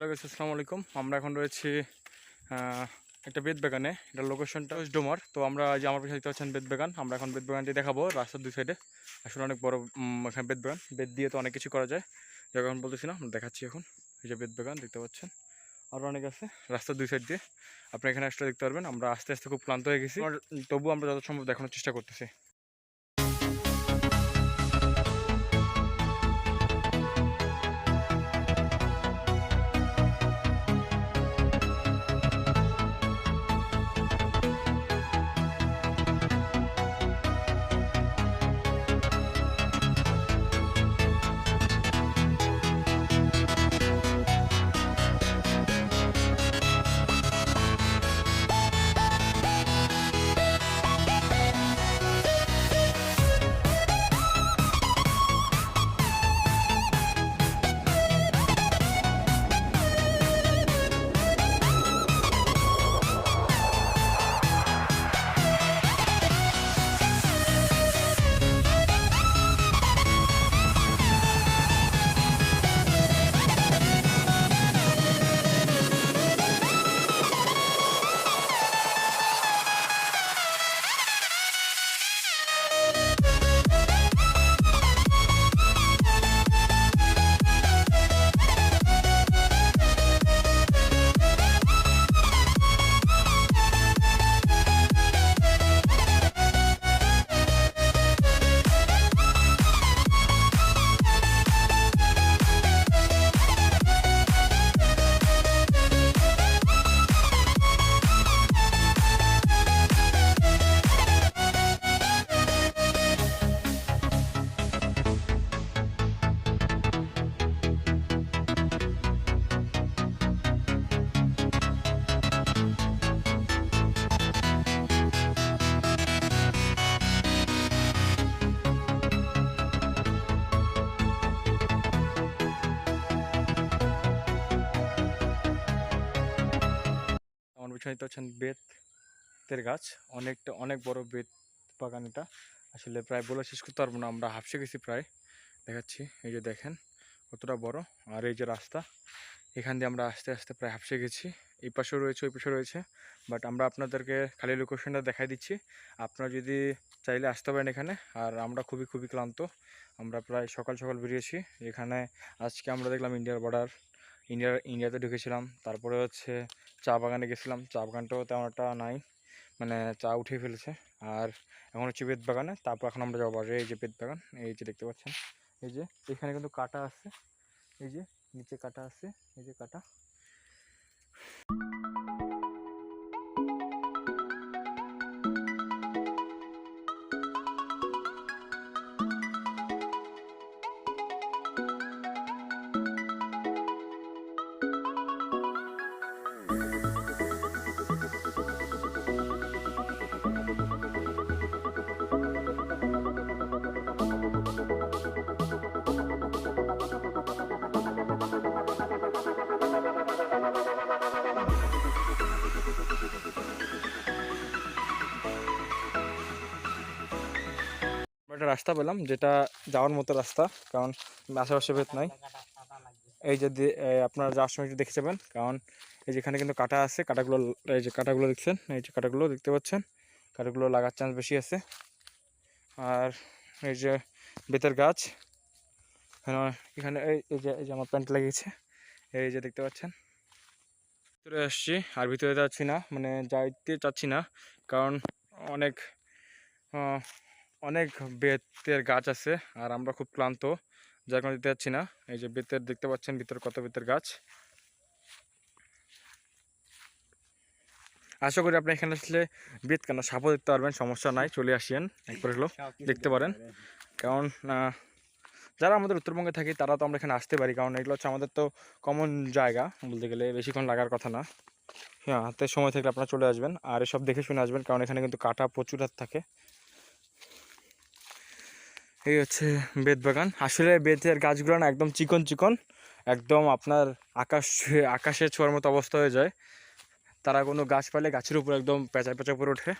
আসসালামু আলাইকুম। আমরা এখন রয়েছি একটা বেদ বাগানে এটা লোকেশনটা ডোমার। তো আমরা যে আমার পাশে দেখতে পাচ্ছেন বেদ বাগান আমরা এখন বেদ বাগানটি দেখাবো রাস্তার দুই সাইডে আসলে অনেক বড় এখানে বেদ বাগান বেদ দিয়ে তো অনেক কিছু করা যায়। যখন বলতেছি না আমরা দেখাচ্ছি এখন। এই যে বেদ বাগান দেখতে পাচ্ছেন। আরও অনেক আছে রাস্তার দুই সাইড দিয়ে। আপনি এখানে আসলে দেখতে পারবেন আমরা আস্তে আস্তে খুব ক্লান্ত হয়ে গেছি। তবুও আমরা যত সম্ভব দেখানোর চেষ্টা করতেছি। দেখতে পাচ্ছেন বেতের গাছ। অনেকটা, অনেক বড় বেত বাগান এটা। আসলে প্রায় বলে শেষ করতে পারব না, আমরা হাফসে গেছি প্রায়। দেখাচ্ছি, এই যে দেখেন কতটা বড়। আর এই যে রাস্তা, এখান দিয়ে আমরা আস্তে আস্তে প্রায় হাফসে গেছি। এই পাশেও রয়েছে, ওই পাশে রয়েছে। বাট আমরা আপনাদেরকে খালি লোকেশনটা দেখাই দিচ্ছি। আপনারা যদি চাইলে আসতে পারেন এখানে। আর আমরা খুবই খুবই ক্লান্ত। আমরা প্রায় সকাল সকাল বেরিয়েছি। এখানে আজকে আমরা দেখলাম ইন্ডিয়ার বর্ডার ইন্ডিয়ার ইন্ডিয়াতে ঢুকেছিলাম। তারপরে হচ্ছে চা বাগানে গেছিলাম। চা বাগানটাও তেমন একটা নাই। মানে চা উঠে ফেলেছে। আর এখন হচ্ছে বেত বাগানে। তারপর এখন আমরা যাব এই যে বেত বাগান। এই যে দেখতে পাচ্ছেন। এই যে এখানে কিন্তু কাটা আছে। এই যে নিচে কাটা আছে। এই যে কাটা। একটা রাস্তা পেলাম, যেটা যাওয়ার মতো রাস্তা, কারণ আশেপাশে বেত নাই। এই যে আপনারা যাওয়ার সময় একটু দেখে যাবেন, কারণ এই যেখানে কিন্তু কাটা আছে, কাটাগুলো এই যে কাটাগুলো দেখছেন, এই যে কাটাগুলো দেখতে পাচ্ছেন, কাটাগুলো লাগার চান্স বেশি আছে। আর এই যে বেতের গাছ, এখানে এই যে এই যে আমার প্যান্ট লাগিয়েছে এই যে দেখতে পাচ্ছেন। ভিতরে আসছি, আর ভিতরে যাচ্ছি না মানে যাইতে চাচ্ছি না, কারণ অনেক অনেক বেতের গাছ আছে, আর আমরা খুব ক্লান্ত, যার কারণে দিতে যাচ্ছি না। এই যে বেতের দেখতে পাচ্ছেন ভিতরে কত বেতের গাছ। আশা করি আপনি এখানে আসলে বেত কেন, সাপও দেখতে পারবেন, সমস্যা নাই, চলে আসেন, একবার হলো দেখতে পারেন। কারণ যারা আমাদের উত্তরবঙ্গে থাকি, তারা তো আমরা এখানে আসতে পারি, কারণ এগুলো হচ্ছে আমাদের তো কমন জায়গা, বলতে গেলে বেশিক্ষণ লাগার কথা না। হ্যাঁ হাতে সময় থাকলে আপনারা চলে আসবেন, আর এসব দেখে শুনে আসবেন, কারণ এখানে কিন্তু কাটা প্রচুর হাত থাকে। এই হচ্ছে বেত বাগান। আসলে বেতের গাছগুলো না একদম চিকন চিকন, একদম আপনার আকাশ, আকাশে ছোঁয়ার মতো অবস্থা হয়ে যায়। তারা কোনো গাছ পালে গাছের উপর একদম পেঁচা পেঁচা উপরে ওঠে।